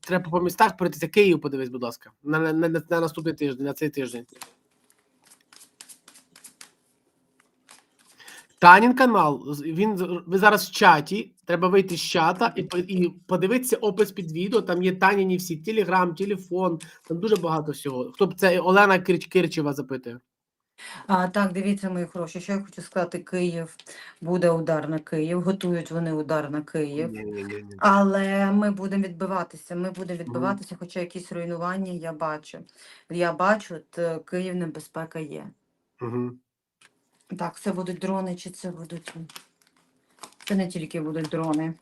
Треба по містах пройтися. Київ, подивись, будь ласка, на, на, на, на наступний тиждень, на цей тиждень. Танін канал. Він ви зараз в чаті. Треба вийти з чата і, і подивитися опис під відео. Там є Таніні всі телеграм, телефон. Там дуже багато всього. Хто б це Олена Кирч Кирчева запитує. А, так, дивіться, мої хороші. Що я хочу сказати, Київ буде удар на Київ. Готують вони удар на Київ. Ні-ні-ні. Але ми будемо відбиватися. Ми будемо відбиватися, хоча якісь руйнування я бачу. Я бачу, от, е, Київ небезпека є. Угу. Так, це будуть дрони, чи це будуть. Це не тільки будуть дрони.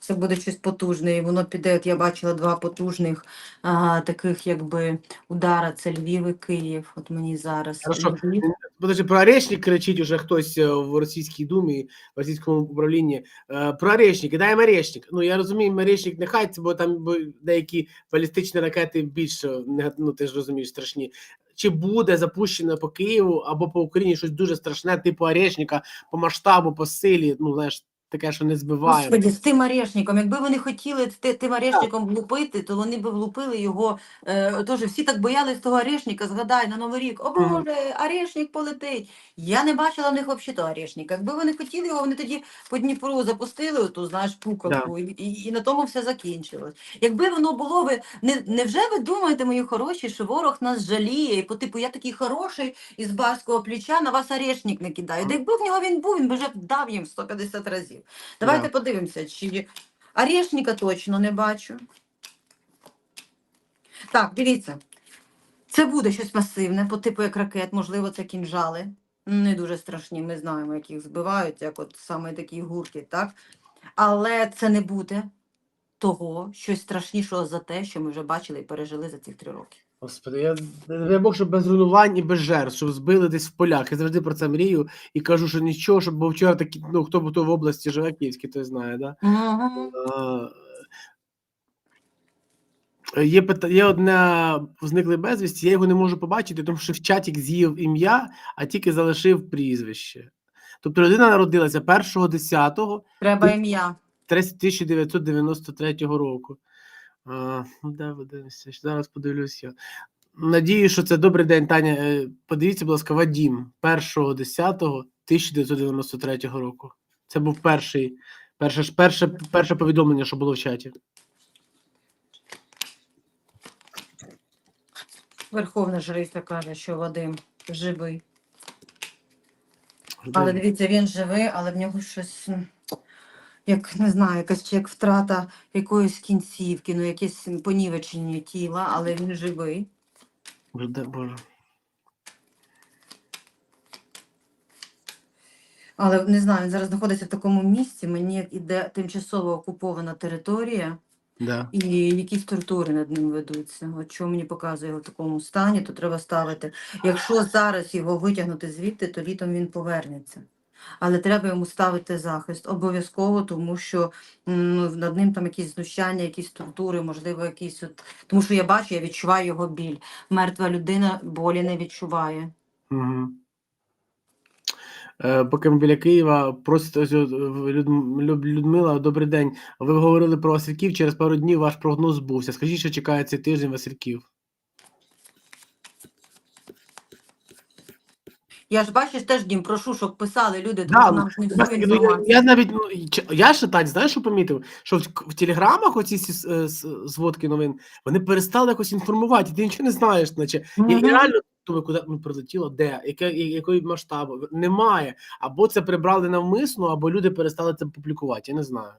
Це буде щось потужне, і воно піде. От я бачила два потужних а, таких, якби удара. Це Львів і Київ. От мені зараз. Хорошо. Львів. Подожди, про Орешник кричить уже хтось е, в російській думі, в російському управлінні. Е, Про Орешник, даємо Орешник. Ну я розумію, Орешник нехай це, бо там деякі балістичні ракети більш е, ну ти ж розумієш, страшні. Чи буде запущено по Києву або по Україні щось дуже страшне, типу Орешника, по масштабу, по силі, ну знаєш, таке, що не збиває. Господі, з тим орешником. Якби вони хотіли ти- тим орешником влупити, то вони б влупили його. Е, тож всі так боялись того орешника, згадай на Новий рік. О Мгм. Боже, орешник полетить. Я не бачила в них взагалі того орешника. Якби вони хотіли його, вони тоді по Дніпру запустили оту, знаєш, пукавку, і, і, і на тому все закінчилось. Якби воно було ви не невже ви думаєте, мої хороші, що ворог нас жаліє? І по типу я такий хороший із барського плеча на вас орешник не кидаю. Да якби в нього він був, він би вже дав їм 150 разів. Давайте Да. подивимося, чи орешника точно не бачу. Так, дивіться. Це буде щось масивне, по типу як ракет, можливо, це кінжали. Не дуже страшні, ми знаємо, як їх збивають, як от саме такі гурки, так? Але це не буде того, щось страшнішого за те, що ми вже бачили і пережили за ці три роки. Господи, я дай Бог, щоб без руйнувань і без жертв, щоб збили десь в полях. Я завжди про це мрію і кажу, що нічого, щоб бо вчора такі, ну хто б то в області живе Київський, той знає, да? Угу. Е, Є є одне зниклий безвісті, я його не можу побачити, тому що в чаті з'їв ім'я, а тільки залишив прізвище. Тобто людина народилася 1.10 Треба ім'я. 1993 року. Ну, де? Зараз подивлюсь я. Надію, що це добрий день, Таня. Е, Подивіться, будь ласка, Вадім 1.10.1993 року. Це був перший, перше, перше, перше повідомлення, що було в чаті. Верховна жриця каже, що Вадим живий. Але дивіться, він живий, але в нього щось, як не знаю, якась як втрата якоїсь кінцівки, ну якесь понівечення тіла, але він живий. Боже, Боже. Але не знаю, він зараз знаходиться в такому місці. Мені іде тимчасово окупована територія, Да. і якісь тортури над ним ведуться. От що мені показує його в такому стані, то треба ставити. Якщо зараз його витягнути звідти, то літом він повернеться. Але треба йому ставити захист обов'язково, тому що м, над ним там якісь знущання, якісь тортури, можливо, якісь от. Тому що я бачу, я відчуваю його біль. Мертва людина болі не відчуває. Угу. Е, поки ми біля Києва, Люд- Люд- Людмила, добрий день. Ви говорили про Васильків, через пару днів ваш прогноз збувся. Скажіть, що чекає цей тиждень Васильків? Я ж бачиш, теж дім, прошу, щоб писали люди, Да, тому що ну, нам ж не всю ну, я, інформацію. я навіть ну, і ч- я ще так, знаєш, що помітив? Що в, в телеграмах оці с- е, с- зводки новин вони перестали якось інформувати, і ти нічого не знаєш, наче. Мгм. я реально думаю, куди ну, прилетіло, де, яке, я- якої масштабу? Немає. Або це прибрали навмисно, або люди перестали це публікувати. Я не знаю.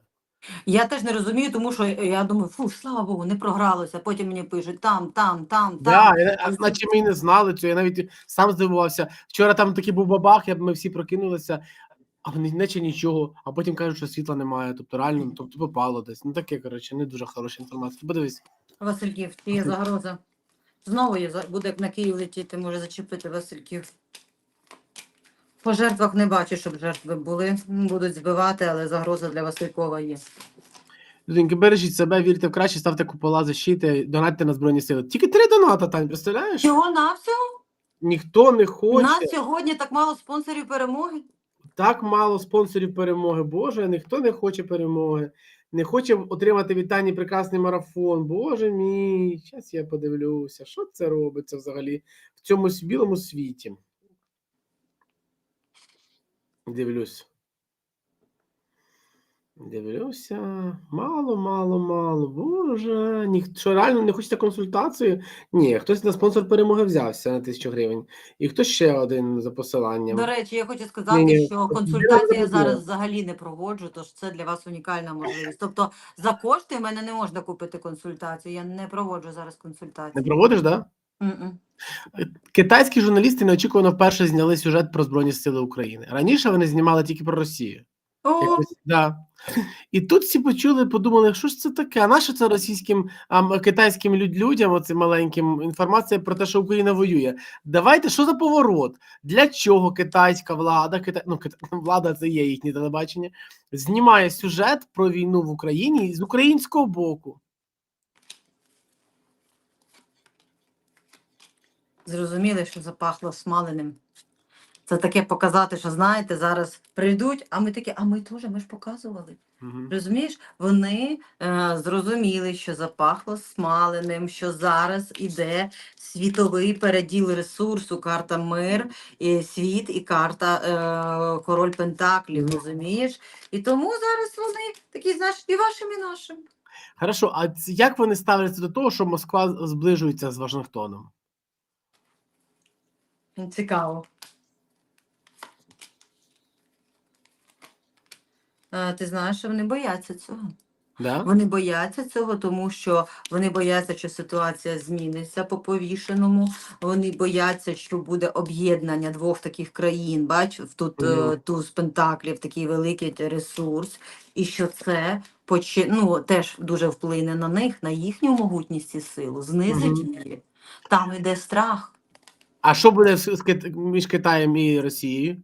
Я теж не розумію, тому що я думаю, фу, слава Богу, не програлося. Потім мені пишуть там, там, там, Да, там. я, а, наче ми і не знали цього. Я навіть сам здивувався. Вчора там такий був бабах, я, ми всі прокинулися, а вони наче нічого, а потім кажуть, що світла немає. Тобто реально, тобто попало десь. Ну таке, коротше, не дуже хороша інформація. Подивись. Васильків, є загроза. Знову є, за- буде на Київ летіти, може зачепити Васильків. По жертвах не бачу, щоб жертви були. Будуть збивати, але загроза для Василькова є. Людинки, бережіть себе, вірте в краще, ставте купола защити, донатьте на Збройні Сили. Тільки три доната, Тань, представляєш? Всього навсього? Ніхто не У хоче. нас сьогодні так мало спонсорів перемоги. Так мало спонсорів перемоги. Боже, ніхто не хоче перемоги. не хоче отримати вітання прекрасний марафон. Боже мій, зараз я подивлюся, що це робиться взагалі в цьому білому світі. Дивлюсь. Дивлюся. Мало, мало, мало. Боже. Ніхто реально не хочете консультацію? Ні, хтось на спонсор перемоги взявся на тисячу гривень. І хто ще один за посиланням. До речі, я хочу сказати, Ні-ні, що от консультації я я зараз взагалі не проводжу, тож це для вас унікальна можливість. Тобто за кошти в мене не можна купити консультацію. Я не проводжу зараз консультацію. Не проводиш, так? Да? М-м. Китайські журналісти неочікувано вперше зняли сюжет про Збройні Сили України. Раніше вони знімали тільки про Росію. О, Якось, да. І тут всі почули, подумали, що ж це таке? А нащо це російським а, китайським люд- людям, оцим маленьким, інформація про те, що Україна воює? Давайте, що за поворот? Для чого китайська влада, кита... ну, кита... влада це є їхнє телебачення, знімає сюжет про війну в Україні з українського боку? Зрозуміли, що запахло смаленим. Це таке показати, що знаєте, зараз прийдуть, а ми такі, а ми теж, ми ж показували. Мгм. Розумієш, вони е, зрозуміли, що запахло смаленим, що зараз іде світовий переділ ресурсу, карта мир, і світ і карта е, король Пентаклів, розумієш? І тому зараз вони такі, знаєш, і вашим, і нашим. Хорошо, а як вони ставляться до того, що Москва зближується з Вашингтоном? Цікаво. Е, ти знаєш, що вони бояться цього. Да? Вони бояться цього, тому що вони бояться, що ситуація зміниться по повішеному. Вони бояться, що буде об'єднання двох таких країн. Бач, тут е, туз пентаклів, такий великий ресурс, і що це почи... ну, теж дуже вплине на них, на їхню могутність і силу, знизить Мгм. її. Там іде страх. А що буде з, з Кит- між Китаєм і Росією?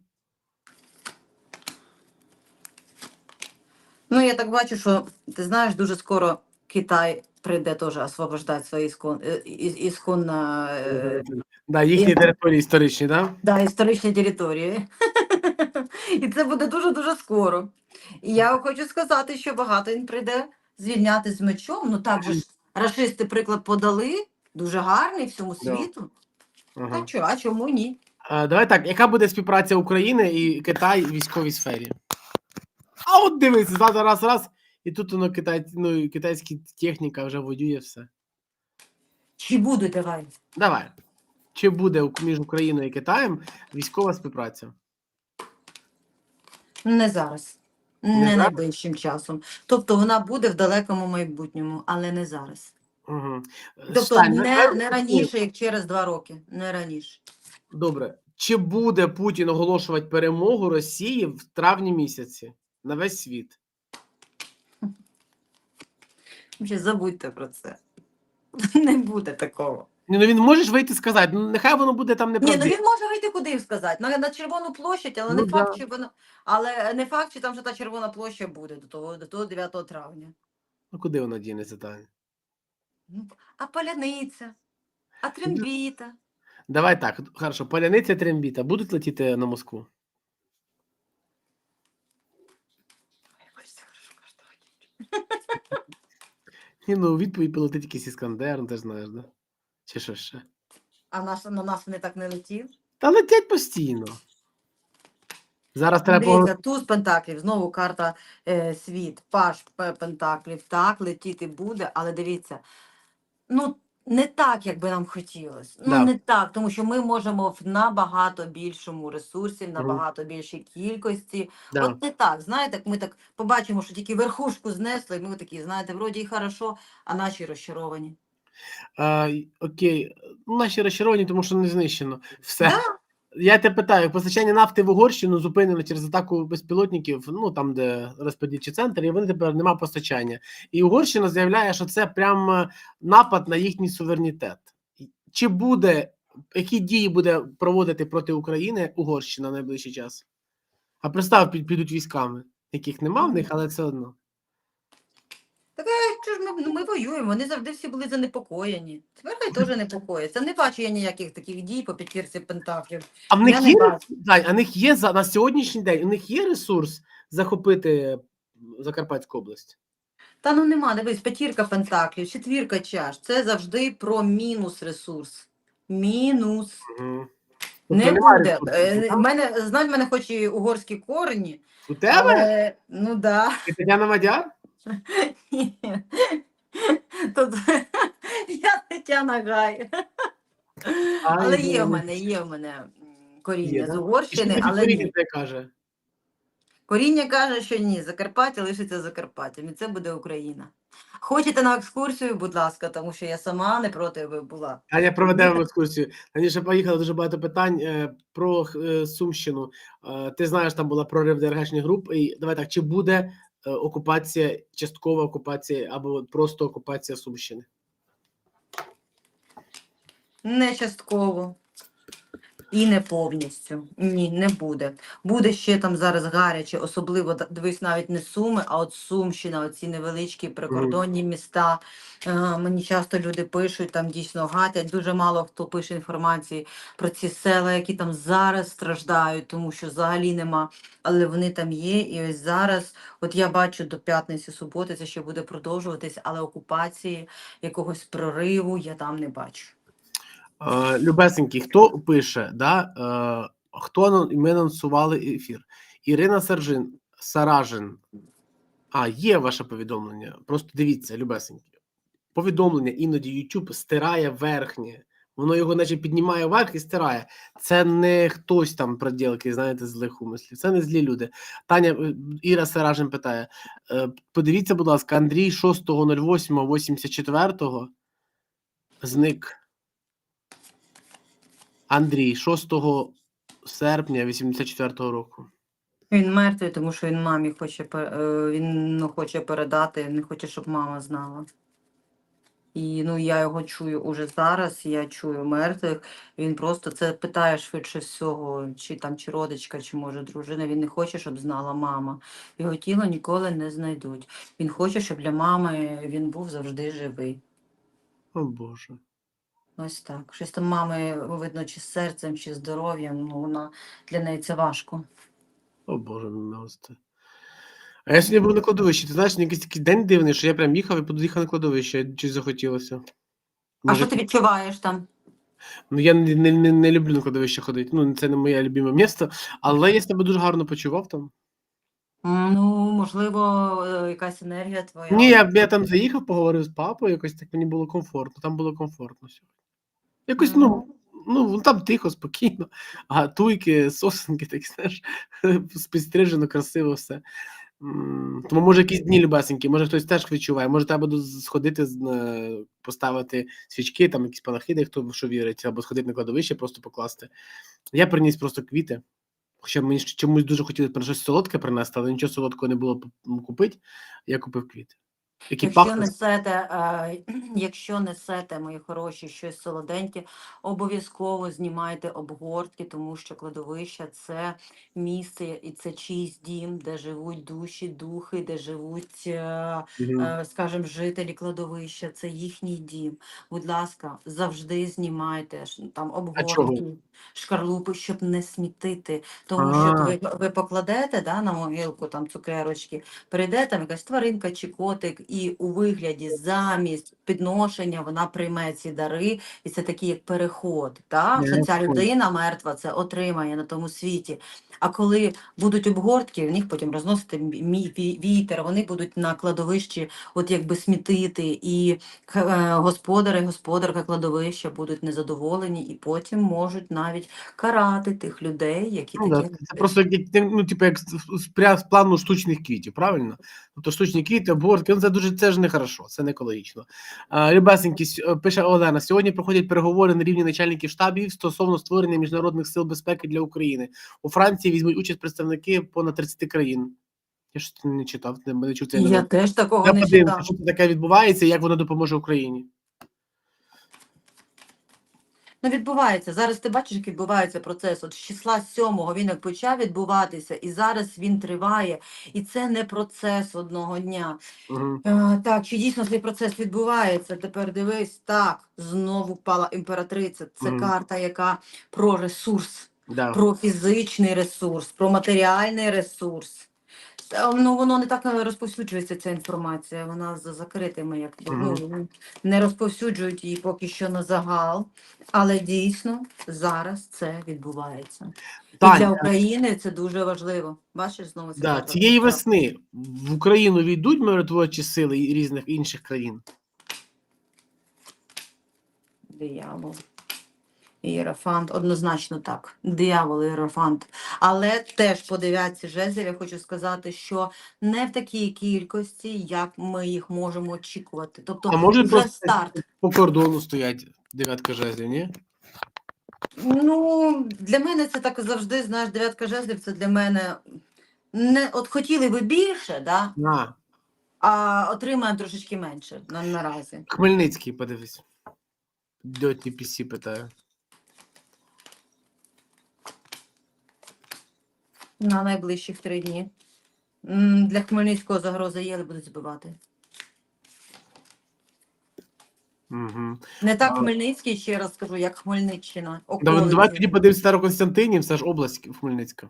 Ну, я так бачу, що ти знаєш, дуже скоро Китай прийде теж освобождати свої іскон, е, із- ісконно, е, Да, їхні і- території історичні, да? да, історичні території. І це буде дуже-дуже скоро. І я хочу сказати, що багато він прийде звільняти з мечом. Ну так же ж рашисти приклад подали, дуже гарний всьому Да. світу. Ага. А, чо, а чому ні? А, давай так, яка буде співпраця України і Китай в військовій сфері? А от дивись, зараз раз, раз, і тут воно китай, ну, і китайська техніка вже воює все. Чи буде давай? Давай. Чи буде у- між Україною і Китаєм військова співпраця? Не зараз. Не Не зараз? найближчим часом. Тобто вона буде в далекому майбутньому, але не зараз. Угу. Тобто не, не раніше, як через два роки. Не раніше. Добре. Чи буде Путін оголошувати перемогу Росії в травні місяці на весь світ? Вже забудьте про це. Не буде такого. Ні, ну він може ж вийти і сказати, ну нехай воно буде там не Ні, ну він може вийти куди сказати. На, на червону площадь, але Ну не факт, да. чи вона. Але не факт, чи там вже та червона площа буде до того, до того 9 травня. Ну куди воно дінеться, Таня? Ну, а паляниця, а трембіта. Давай так, хорошо, Поляниця Трембіта будуть летіти на Москву? Ні, ну відповідь полетить якийсь іскандер, ну, ти ж знаєш, да? Чи що ще? А наш, на нас вони так не летів. Та летять постійно. Зараз треба Дивіться, туз пентаклів, знову карта е, світ, паш пентаклів. Так, летіти буде, але дивіться, ну не так, як би нам хотілося. Ну Да. не так, тому що ми можемо в набагато більшому ресурсі, в набагато більшій кількості. Да. От не так, знаєте, ми так побачимо, що тільки верхушку знесли, і ми такі, знаєте, вроді і хорошо, а наші розчаровані. А, окей, ну, наші розчаровані, тому що не знищено. Все. Да. Я тебе питаю, постачання нафти в Угорщину зупинено через атаку безпілотників, ну там, де розподільчий центр, і вони тепер нема постачання. І Угорщина заявляє, що це прям е, напад на їхній суверенітет. Чи буде, які дії буде проводити проти України Угорщина в найближчий час? А представ, підуть військами, яких нема в них, але все одно. Так а що ж ми, ну, ми воюємо, вони завжди всі були занепокоєні. Тепер хай теж непокоїться. Не бачу я ніяких таких дій по п'ятірці пентаклів. А в них Я не є бачу. Дань, а в них є за на сьогоднішній день. У них є ресурс захопити Закарпатську область. Та ну нема, дивись, п'ятірка пентаклів, четвірка чаш. Це завжди про мінус ресурс. Мінус. Угу. Не буде. Е, в мене, знають, в мене хоч і угорські корені, У тебе? але ну да. Ти Тетяна Мадяр? Ні. Тут я Тетяна Гай. Але є в мене, є в мене коріння з? Угорщини, але ні. каже. Коріння каже, що ні, Закарпаття лишиться Закарпаттям, і це буде Україна. Хочете на екскурсію, будь ласка, тому що я сама не проти аби була. Таня проведемо екскурсію. Раніше поїхало дуже багато питань е, про е, Сумщину. Е, ти знаєш, там була прорив ДРГшних груп. І давай так, чи буде окупація, часткова окупація або просто окупація Сумщини? Не частково. І не повністю. Ні, не буде. Буде ще там зараз гаряче, особливо дивись, навіть не Суми, а от Сумщина, оці невеличкі прикордонні міста. Е, мені часто люди пишуть, там дійсно гатять. Дуже мало хто пише інформації про ці села, які там зараз страждають, тому що взагалі нема, але вони там є. І ось зараз, от я бачу до п'ятниці, суботи, це ще буде продовжуватись, але окупації, якогось прориву я там не бачу. Е, Любесенький, хто пише, да? е, хто ми анонсували ефір? Ірина Саржин, Саражин. А, є ваше повідомлення. Просто дивіться, Любесенький. Повідомлення іноді YouTube стирає верхнє. Воно його, наче, піднімає вверх і стирає. Це не хтось там проділки, знаєте, злих умислів. Це не злі люди. Таня е, Іра Саражин питає: подивіться, будь ласка, Андрій 6.08.84 зник. Андрій 6 серпня 84-го року. Він мертвий, тому що він мамі хоче е, він ну, хоче передати, не хоче, щоб мама знала. І ну я його чую уже зараз, я чую мертвих. Він просто це питає швидше всього, чи там чи родичка, чи може дружина. Він не хоче, щоб знала мама. Його тіло ніколи не знайдуть. Він хоче, щоб для мами він був завжди живий. О Боже. Ось так. Щось там мами, видно, чи з серцем, чи здоров'ям. Ну вона для неї це важко. О Боже, милости. А я сьогодні був на кладовищі. Ти знаєш, якийсь такий день дивний, що я прям їхав і поїхав на кладовище, чи захотілося. А що ти відчуваєш там? Ну, я не, не, не, не люблю на кладовище ходити. Ну, це не моє любиме місце, але я себе дуже гарно почував там. Ну, можливо, е, якась енергія твоя. Ні, я, я там заїхав, поговорив з папою, якось так мені було комфортно. Там було комфортно сьогодні. Якось, ну, ну там тихо, спокійно, а туйки, сосенки, такі, знаєш, підстрижено, красиво все. Тому може якісь дні любесенькі, може хтось теж відчуває, може треба сходити, е, поставити свічки, там якісь панахиди, хто в що вірить, або сходити на кладовище, просто покласти. Я приніс просто квіти. Хоча мені чомусь дуже хотілося щось солодке принести, але нічого солодкого не було купити. Я купив квіти. Які Якщо пахнуть. несете, е, якщо несете, мої хороші, щось солоденьке, обов'язково знімайте обгортки, тому що кладовище це місце і це чийсь дім, де живуть душі, духи, де живуть, е, Мгм. е, скажімо, жителі кладовища, це їхній дім. Будь ласка, завжди знімайте там чого? обгортки, шкарлупи, щоб не смітити. Тому що А. ви, ви покладете да, на могилку там цукерочки, прийде там якась тваринка чи котик, і у вигляді замість підношення вона прийме ці дари, і це такий як переход. Та? Що ця людина мертва це отримає на тому світі. А коли будуть обгортки, в них потім розносити вітер, вони будуть на кладовищі, от якби смітити, і е, господари, господарка кладовища будуть незадоволені, і потім можуть навіть карати тих людей, які Ну, да, такі. це просто як, ну, типу, як з, з, пря- з плану штучних квітів, правильно? Тобто штучні квіти, обгортки, ну, це дуже це ж не хорошо, це не екологічно. Любесенькі, е, пише Олена, сьогодні проходять переговори на рівні начальників штабів стосовно створення міжнародних сил безпеки для України. У Франції візьмуть участь представники понад 30 країн. Я ж не читав, не, чув це. Я теж такого Я не читав. що таке відбувається і як воно допоможе Україні. Ну, відбувається. Зараз ти бачиш, як відбувається процес. От з числа сьомого він як почав відбуватися, і зараз він триває. І це не процес одного дня. Угу. Е, так, чи дійсно цей процес відбувається? Тепер дивись, так, знову впала імператриця. Це Мгм. карта, яка про ресурс, Да. про фізичний ресурс, про матеріальний ресурс. Ну, воно не так е, розповсюджується ця інформація. Вона за закритими, як ну, не розповсюджують її поки що на загал. Але дійсно зараз це відбувається. І для України це дуже важливо. Бачиш, знову це да, цієї весни в Україну війдуть миротворчі сили різних інших країн. Диявол. Ієрофант, однозначно так. Диявол, ієрофант. Але теж по дев'ятці жезлів я хочу сказати, що не в такій кількості, як ми їх можемо очікувати. Тобто А може вже просто старт. по кордону стоять дев'ятка жезлів, ні? Ну, для мене це так завжди, знаєш, дев'ятка жезлів це для мене не от хотіли би більше, да? На, а отримаємо трошечки менше на, наразі. Хмельницький, подивись. Дотні пісі питає. На найближчих три дні. Для Хмельницького загроза є, але будуть збивати. Угу. Не так А. Хмельницький, ще раз скажу, як Хмельниччина. Околиці. давай тоді подивимось Староконстантинів, це ж область Хмельницька.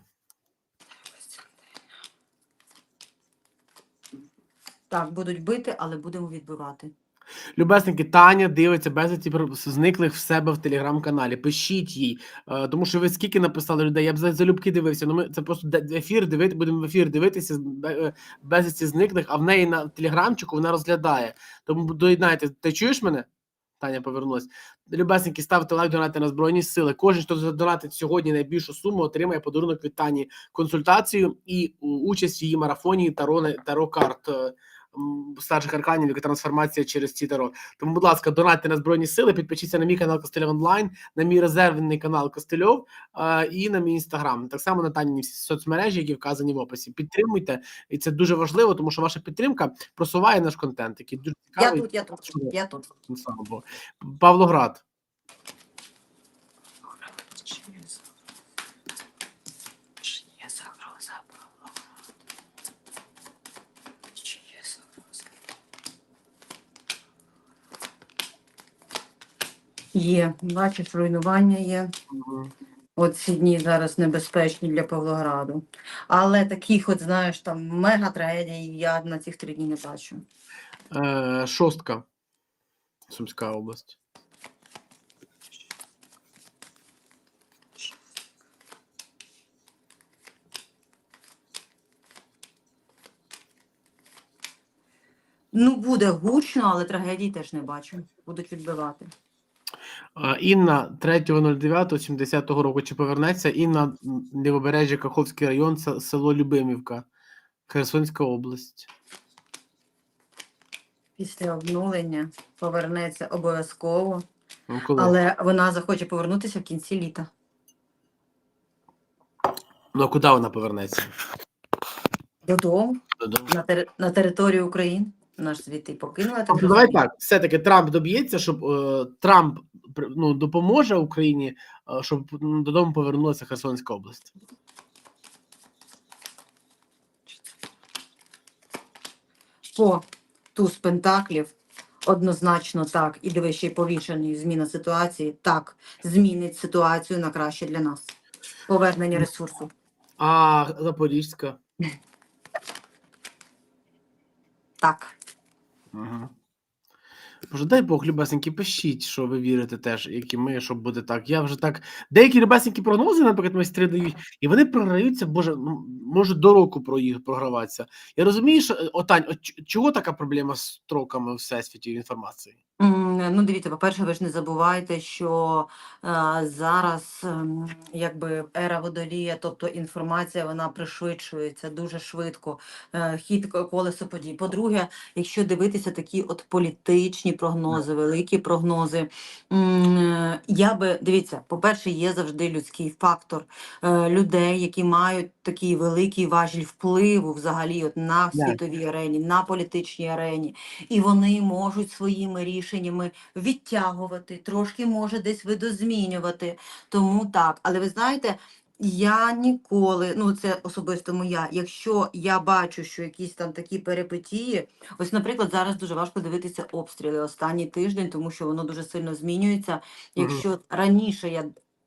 Так, будуть бити, але будемо відбивати. Любесники, Таня дивиться безліч про зниклих в себе в телеграм-каналі. Пишіть їй, е, тому що ви скільки написали людей. Я б за- залюбки дивився. Ну ми це просто ефір дивити, будемо в ефір дивитися е, зниклих, а в неї на телеграмчику вона розглядає. Тому доєднайте. Ти чуєш мене? Таня повернулась. Любесники, ставте лайк, донати на збройні сили. Кожен, хто задонатить сьогодні найбільшу суму, отримає подарунок від Тані консультацію і участь в її марафоні таро таро карт. Старших арканів, яка трансформація через ці таро. Тому, будь ласка, донатьте на збройні сили, підпишіться на мій канал Костельов онлайн, на мій резервний канал Костельов і на мій інстаграм. Так само на Тані соцмережі, які вказані в описі. Підтримуйте, і це дуже важливо, тому що ваша підтримка просуває наш контент, який дуже Я тут, я тут, я тут. Ну, Павлоград. Чи є загроза, Павло? Чи є загроза? Є, бачиш, руйнування є. Мгм. От ці дні зараз небезпечні для Павлограду. Але таких, от знаєш, там мега трагедій я на цих три дні не бачу. Е, Шостка. Сумська область. Ну, буде гучно, але трагедій теж не бачу. Будуть відбивати. Інна 3.09.70 року. Чи повернеться Інна Лівобережжя, Каховський район, село Любимівка, Херсонська область. Після обнулення повернеться обов'язково, Ну, але вона захоче повернутися в кінці літа. Ну, а куди вона повернеться? Додому, Додому. на, тери- на територію України. Ж звідти й покинула. так Тобто, давай так, все-таки Трамп доб'ється, щоб е, Трамп ну, допоможе Україні, е, щоб додому повернулася Херсонська область. По туз пентаклів однозначно так. І диви, ще й повішений зміна ситуації. Так, змінить ситуацію на краще для нас. Повернення ресурсу. А Запорізька. Так. Угу. Боже, дай Бог, любесенькі, пишіть, що ви вірите теж, як і ми, що буде так. Я вже так. Деякі любесенькі прогнози, наприклад, майстри дають, і вони програються, боже, ну, може до року про їх програватися. Я розумію, що е, Отань, от чого така проблема з строками у всесвіті інформації? Ну, дивіться, по-перше, ви ж не забувайте, що е, зараз ем, якби ера водолія, тобто інформація, вона пришвидшується дуже швидко. Е, хід колесо подій. По-друге, якщо дивитися такі от політичні прогнози, великі прогнози, е, я би дивіться, по-перше, є завжди людський фактор е, людей, які мають такий великий важіль впливу взагалі от на світовій арені, на політичній арені і вони можуть своїми рішеннями відтягувати, трошки може десь видозмінювати. Тому так. Але ви знаєте, я ніколи, ну це особисто моя, якщо я бачу, що якісь там такі перипетії, ось, наприклад, зараз дуже важко дивитися обстріли останній тиждень, тому що воно дуже сильно змінюється. Якщо раніше я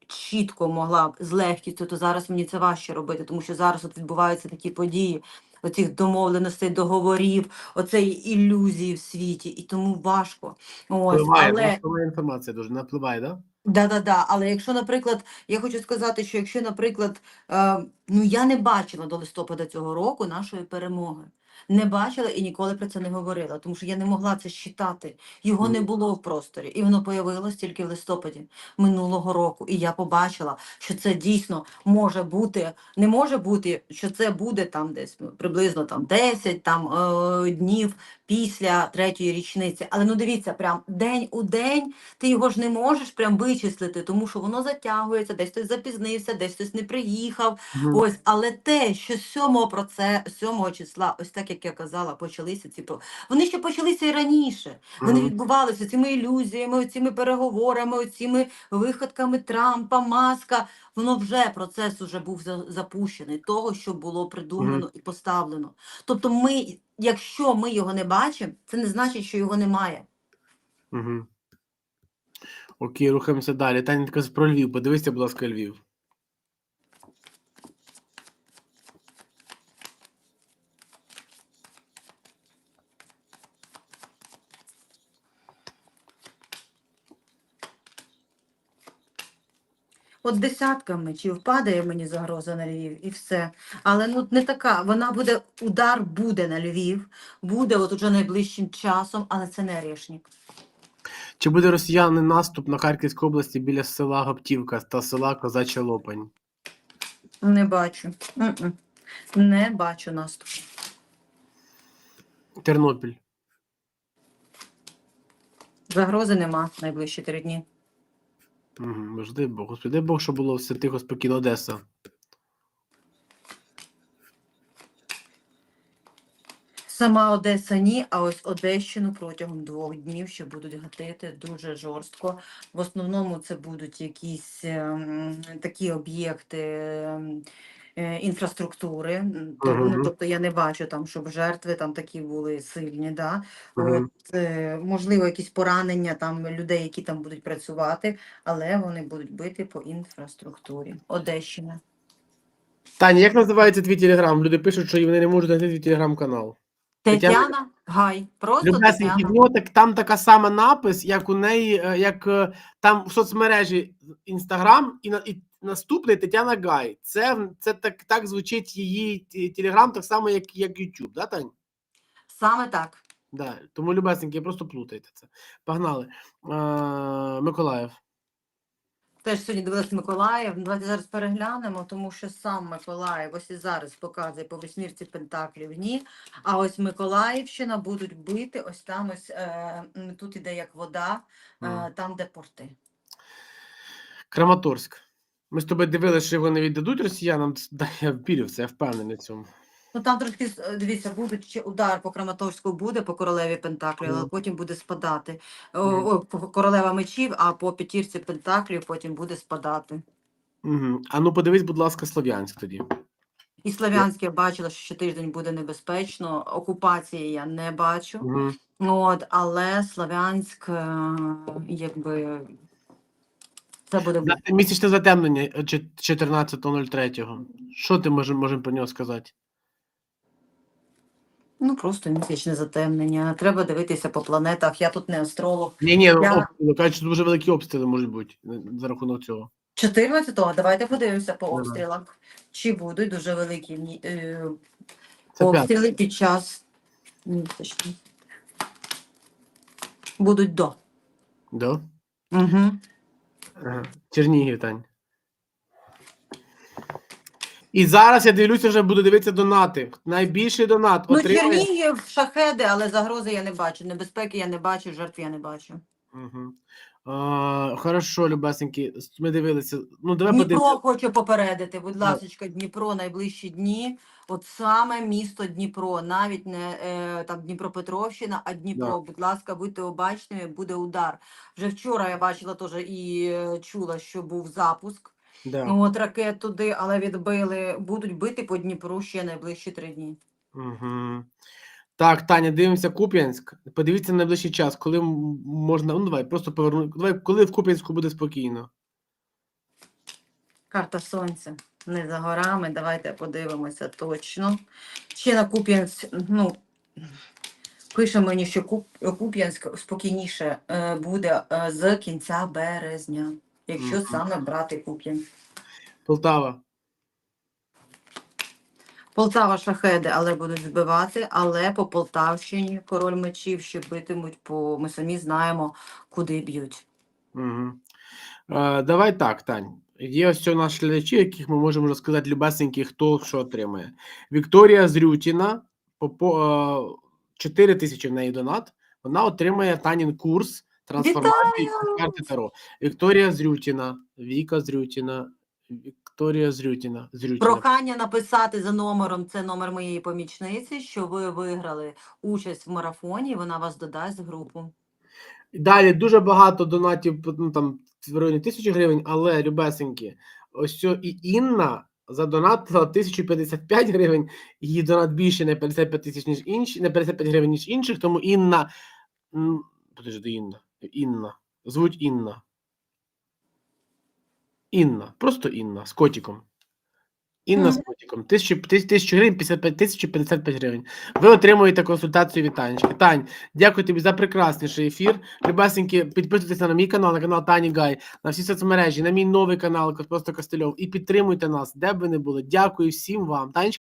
чітко могла з легкістю, то зараз мені це важче робити, тому що зараз от відбуваються такі події. Оцих домовленостей, договорів, оцеї ілюзії в світі, і тому важко. Ось, Впливає, але... але інформація дуже напливає, впливає, да? Да, да, да. Але якщо, наприклад, я хочу сказати, що якщо, наприклад, е, ну я не бачила до листопада цього року нашої перемоги. Не бачила і ніколи про це не говорила, тому що я не могла це считати. Його не було в просторі, і воно появилось тільки в листопаді минулого року. І я побачила, що це дійсно може бути, не може бути, що це буде там десь приблизно там 10 там, е, днів після третьої річниці. Але ну дивіться, прям день у день ти його ж не можеш прям вичислити, тому що воно затягується, десь хтось запізнився, десь хтось не приїхав. Мгм. Ось, але те, що з 7 про це, 7 числа, ось так як я казала, почалися ці про- вони ще почалися і раніше. Вони відбувалися цими ілюзіями, цими переговорами, цими виходками Трампа, Маска. Воно вже процес уже був запущений, того, що було придумано і поставлено. Тобто, ми, якщо ми його не бачимо, це не значить, що його немає. Угу. Окей, рухаємося далі. Таня така про Львів. Подивися, будь ласка, Львів. От десятками чи впадає мені загроза на Львів і все. Але ну не така. Вона буде, удар буде на Львів, буде от уже найближчим часом, але це не Решнік. Чи буде росіяни наступ на Харківській області біля села Гоптівка та села Козача Лопань? Не бачу. М-м. Не бачу наступу. Тернопіль. Загрози нема найближчі три дні. Угу. Можливо, Бог. Господи, Бог, що було все тихо, спокійно, Одеса. Сама Одеса ні, а ось Одещину протягом двох днів ще будуть гатити дуже жорстко. В основному це будуть якісь ем, такі об'єкти ем, інфраструктури. м, то- ну, тобто я не бачу там, щоб жертви там такі були сильні. Да? От, е, можливо, якісь поранення там людей, які там будуть працювати, але вони будуть бити по інфраструктурі. Одещина. Таня, як називається твій телеграм? Люди пишуть, що вони не можуть знайти твій телеграм-канал. Тетяна- Тетяна Гай. Просто Тетяна. так, там така сама напис, як у неї, е, як е, там в соцмережі Інстаграм і, на- і наступний Тетяна Гай. Це, це так, так звучить її телеграм, так само, як, як YouTube, да, Тань? Саме так. Да. Тому, любесенькі, просто плутайте це. Погнали. Е, Миколаїв. Теж сьогодні дивилась Миколаїв. Давайте зараз переглянемо, тому що сам Миколаїв ось і зараз показує по восьмірці Пентаклів ні. А ось Миколаївщина будуть бити ось там ось е, тут іде як вода, е, там, де порти. Краматорськ. Ми з тобою дивилися, що його не віддадуть росіянам. Да, я вірю в це, я впевнений в цьому. Ну там трошки е, дивіться, будуть ще удар по Краматорську буде по королеві Пентаклів, але потім буде спадати. О, о, по королева мечів, а по п'ятірці Пентаклів потім буде спадати. Угу. А ну подивись, будь ласка, Слов'янськ тоді. І Слов'янськ я бачила, що тиждень буде небезпечно. Окупації я не бачу. Угу. От, але Слов'янськ, е, якби це буде Місячне затемнення е, 14.03. Що ти можемо можем про нього сказати? ну просто місячне затемнення. Треба дивитися по планетах. Я тут не астролог. Ні, ні, ну, Я- обстріли. Кажуть, що дуже великі обстріли можуть бути е, за рахунок цього. 14-го, давайте подивимося по обстрілах. Чи будуть дуже великі е, обстріли під час місячних? Будуть до. Да? Угу. Ага. Чернігів, Тань. І зараз я дивлюся, вже буду дивитися донати. Найбільший донат Ну, отримує. Чернігів, шахеди, але загрози я не бачу. Небезпеки я не бачу, жертв я не бачу. Угу. А, хорошо, любесенькі. Ми дивилися. Ну, давай Дніпро подивимося. хочу попередити, будь ласка, Дніпро найближчі дні. От саме місто Дніпро, навіть не е, там Дніпропетровщина, а Дніпро. Да. Будь ласка, будьте обачними, буде удар. Вже вчора я бачила теж і е, чула, що був запуск. Да. Ну, от ракет туди, але відбили. Будуть бити по Дніпру ще найближчі три дні. Угу. Так, Таня, дивимося Куп'янськ. Подивіться на найближчий час, коли можна. Ну, давай, просто поверну. Давай, коли в Куп'янську буде спокійно. Карта сонця. не за горами. Давайте подивимося точно. Ще на Куп'янськ, ну, пише мені, що Куп'янськ спокійніше е, буде е, з кінця березня, якщо саме брати Куп'янськ. Полтава. Полтава шахеди, але будуть збивати, але по Полтавщині король мечів ще битимуть, по ми самі знаємо, куди б'ють. Угу. Е, давай так, Тань. Є ось у нас глядачі, яких ми можемо розказати любесенькі, хто що отримає. Вікторія Зрютіна, по, по, 4 тисячі в неї донат. Вона отримає Танін курс трансформації карти Таро. Вікторія Зрютіна, Віка Зрютіна, Вікторія Зрютіна. Зрютіна. Прохання написати за номером, це номер моєї помічниці, що ви виграли участь в марафоні, і вона вас додасть в групу. Далі дуже багато донатів, ну там в районі тисячі гривень, але любесенькі, ось цю і Інна задонатила 1055 гривень, її донат більше на 55 тисяч, ніж інші, на 55 гривень, ніж інших, тому Інна. Подожди, Інна. Інна. Звуть Інна. Інна. Просто Інна з котиком. Інна з Мгм. котиком. Тисячу, тис- тисячу гривень, 55 тисяч 55 гривень. Ви отримуєте консультацію від Танечки. Тань, дякую тобі за прекрасніший ефір. Любесеньки, підписуйтесь на мій канал, на канал Тані Гай, на всі соцмережі, на мій новий канал Просто Костельов. І підтримуйте нас, де б ви не були. Дякую всім вам. Танечка